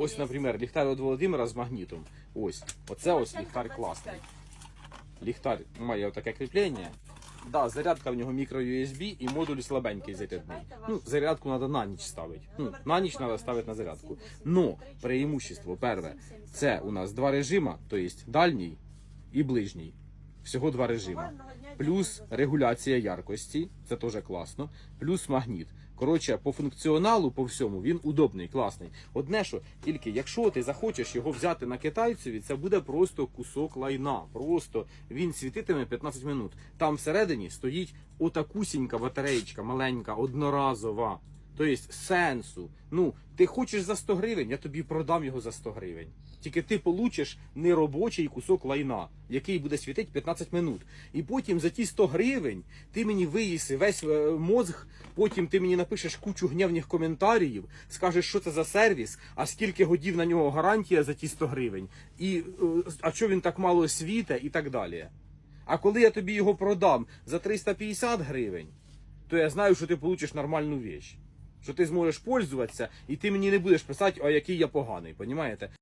Ось, наприклад, ліхтар від Володимира з магнітом. Ось. Оце ось ліхтар класний. Ліхтар має таке кріплення. Да, зарядка в нього мікро USB і модуль слабенький зарядний. Ну, зарядку треба на ніч ставити. Ну, на ніч треба ставити на зарядку. Но преимущество перше, це у нас два режима, то є дальній і ближній. Всього два режима. Плюс регуляція яркості, це теж класно. Плюс магніт. Коротше, по функціоналу, по всьому, він удобний, класний. Одне, що тільки якщо ти захочеш його взяти на китайцеві, це буде просто кусок лайна. Просто він світитиме 15 минут. Там всередині стоїть отакусінька батареєчка, маленька, одноразова. Тобто сенсу. Ну, ти хочеш за 100 гривень, я тобі продам його за 100 гривень. Тільки ти получиш неробочий кусок лайна, який буде світити 15 минут. І потім за ті 100 гривень ти мені виїси весь е, мозг, потім ти мені напишеш кучу гнівних коментарів, скажеш, що це за сервіс, а скільки годів на нього гарантія за ті 100 гривень, і е, а що він так мало світе, і так далі. А коли я тобі його продам за 350 гривень, то я знаю, що ти получиш нормальну вещь. Що ти зможеш пользуватися, і ти мені не будеш писати, а який я поганий, понімаєте?